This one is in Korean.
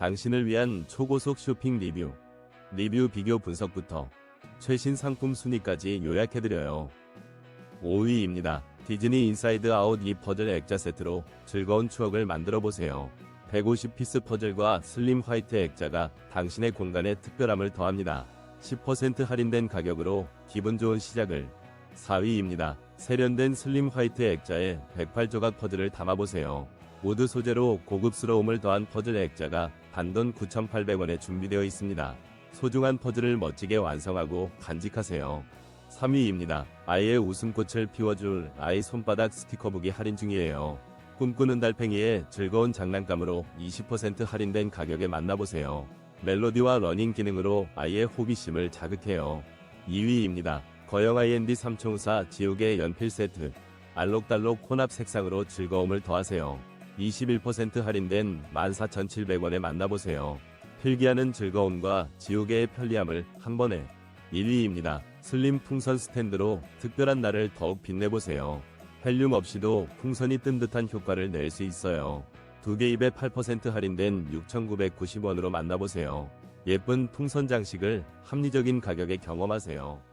당신을 위한 초고속 쇼핑 리뷰. 리뷰 비교 분석부터 최신 상품 순위까지 요약해드려요. 5위입니다. 디즈니 인사이드 아웃 이 퍼즐 액자 세트로 즐거운 추억을 만들어 보세요. 150피스 퍼즐과 슬림 화이트 액자가 당신의 공간에 특별함을 더합니다. 10% 할인된 가격으로 기분 좋은 시작을. 4위입니다. 세련된 슬림 화이트 액자에 108조각 퍼즐을 담아보세요. 우드 소재로 고급스러움을 더한 퍼즐 액자가 단돈 9,800원에 준비되어 있습니다. 소중한 퍼즐을 멋지게 완성하고 간직하세요. 3위입니다. 아이의 웃음꽃을 피워줄 아이 손바닥 스티커북이 할인 중이에요. 꿈꾸는 달팽이의 즐거운 장난감으로 20% 할인된 가격에 만나보세요. 멜로디와 러닝 기능으로 아이의 호기심을 자극해요. 2위입니다. 거영 I&D 삼총사 지우개 연필 세트. 알록달록 혼합 색상으로 즐거움을 더하세요. 21% 할인된 14,700원에 만나보세요. 필기하는 즐거움과 지우개의 편리함을 한 번에 1위입니다. 슬림 풍선 스탠드로 특별한 날을 더욱 빛내보세요. 헬륨 없이도 풍선이 뜬 듯한 효과를 낼 수 있어요. 두 개 입에 8% 할인된 6,990원으로 만나보세요. 예쁜 풍선 장식을 합리적인 가격에 경험하세요.